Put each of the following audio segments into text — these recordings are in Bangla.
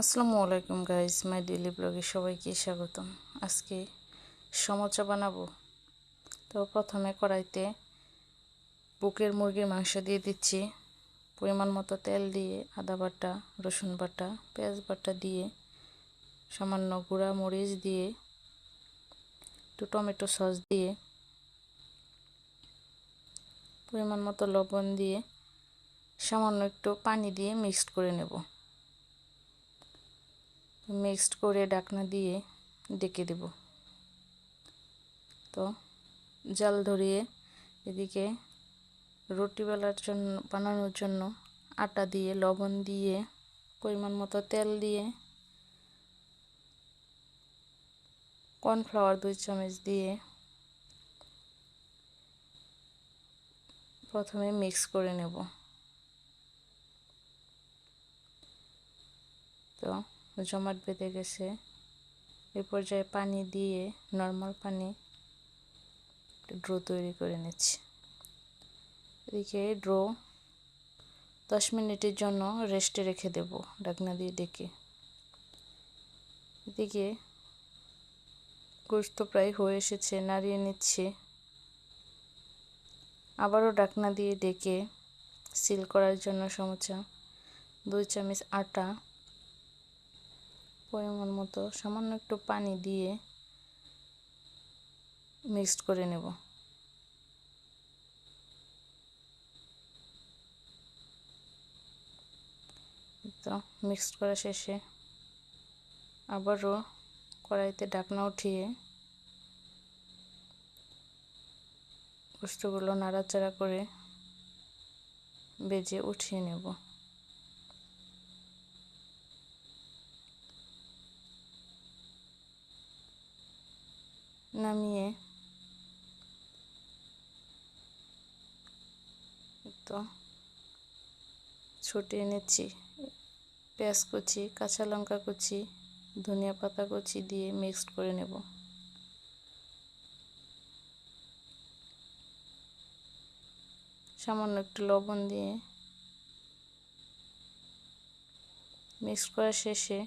আসসালামু আলাইকুম গাইজ মাই ডেলি ব্লগে সবাইকে স্বাগতম। আজকে সমোচা বানাবো। তো প্রথমে কড়াইতে বুকের মুরগির মাংস দিয়ে দিচ্ছি। পরিমাণ মতো তেল দিয়ে আদা বাটা, রসুন বাটা, পেঁয়াজ বাটা দিয়ে সামান্য গুঁড়া মরিচ দিয়ে একটু টমেটো সস দিয়ে পরিমাণ মতো লবণ দিয়ে সামান্য একটু পানি দিয়ে মিক্সড করে নেব। মিক্সড করে ডাকনা দিয়ে ডেকে দেব। তো জাল ধরিয়ে এদিকে রুটি বেলার জন্য, বানানোর জন্য আটা দিয়ে, লবণ দিয়ে, পরিমাণ মতো তেল দিয়ে, কর্নফ্লাওয়ার দুই চামচ দিয়ে প্রথমে মিক্স করে নেব। তো জমাট বেঁধে গেছে। এ পর্যায়ে পানি দিয়ে নর্মাল পানি ড্রো তৈরি করে নিচ্ছি। এদিকে ড্রো দশ মিনিটের জন্য রেস্টে রেখে দেব ডাকনা দিয়ে ডেকে। এদিকে গোস্ত প্রায় হয়ে এসেছে, নাড়িয়ে নিচ্ছে। আবারও ডাকনা দিয়ে ডেকে সিল করার জন্য সমস্যা দুই চামচ আটা পরিমাণ মতো সামান্য একটু পানি দিয়ে মিক্সড করে নেব। তো মিক্সড করা শেষে আবারও কড়াইতে ঢাকনা উঠিয়ে গোস্তগুলো নাড়াচাড়া করে বেজে উঠিয়ে নেব। নামিয়ে। তো ছুটিয়ে নিচ্ছি। পেঁয়াজ কুচি, কাঁচা লঙ্কা কুচি, ধনিয়া পাতা কুচি দিয়ে মিক্সড করে নেব। সামান্য একটু লবণ দিয়ে মিক্স করা শেষে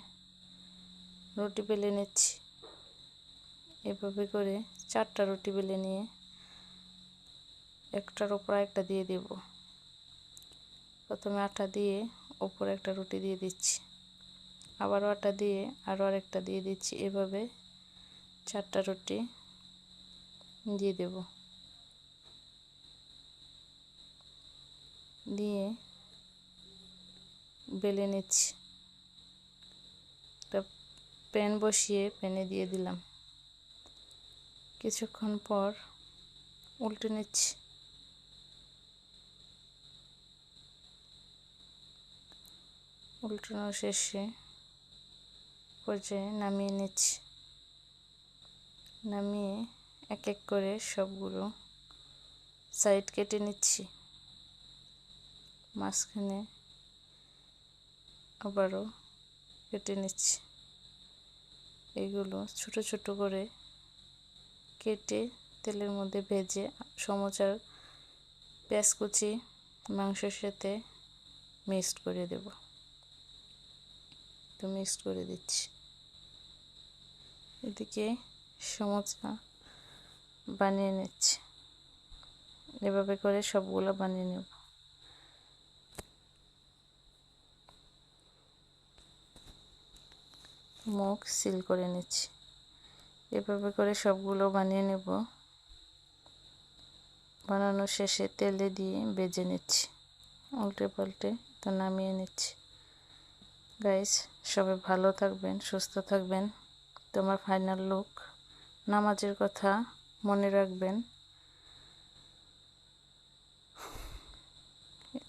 রুটি বেলে নিচ্ছি। এভাবে করে চারটা রুটি বেলে নিয়ে একটার ওপর একটা দিয়ে দেব। প্রথমে আটা দিয়ে ওপরে একটা রুটি দিয়ে দিচ্ছি। আবারও আটা দিয়ে আরও আরেকটা দিয়ে দিচ্ছি। এভাবে চারটা রুটি দিয়ে দেব। দিয়ে বেলে নিচ্ছি। প্যান বসিয়ে প্যানে দিয়ে দিলাম। কিছুক্ষণ পর উল্টে নিচ্ছি। উল্টানো শেষে পর্যায়ে নামিয়ে নিচ্ছি। নামিয়ে এক এক করে সবগুলো সাইড কেটে নিচ্ছি। মাঝখানে আবারও কেটে নিচ্ছি। এগুলো ছোট ছোট করে কেটে তেলের মধ্যে ভেজে সমচার পেঁয়াজ কুচি মাংসের সাথে মিক্সড করে দেব। তো মিক্সড করে দিচ্ছি। এদিকে সমোচা বানিয়ে নিচ্ছি। এভাবে করে সবগুলো বানিয়ে নেব। মুখ সিল করে নিচ্ছি। এভাবে করে সবগুলো বানিয়ে নেব। বানানো শেষে তেলে দিয়ে বেজে নিচ্ছি। উল্টে পাল্টে তো নামিয়ে নিচ্ছি। গাইস, সবাই ভালো থাকবেন, সুস্থ থাকবেন। তোমার ফাইনাল লুক নামাজের কথা মনে রাখবেন।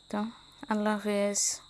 তো, আল্লাহ হাফেজ।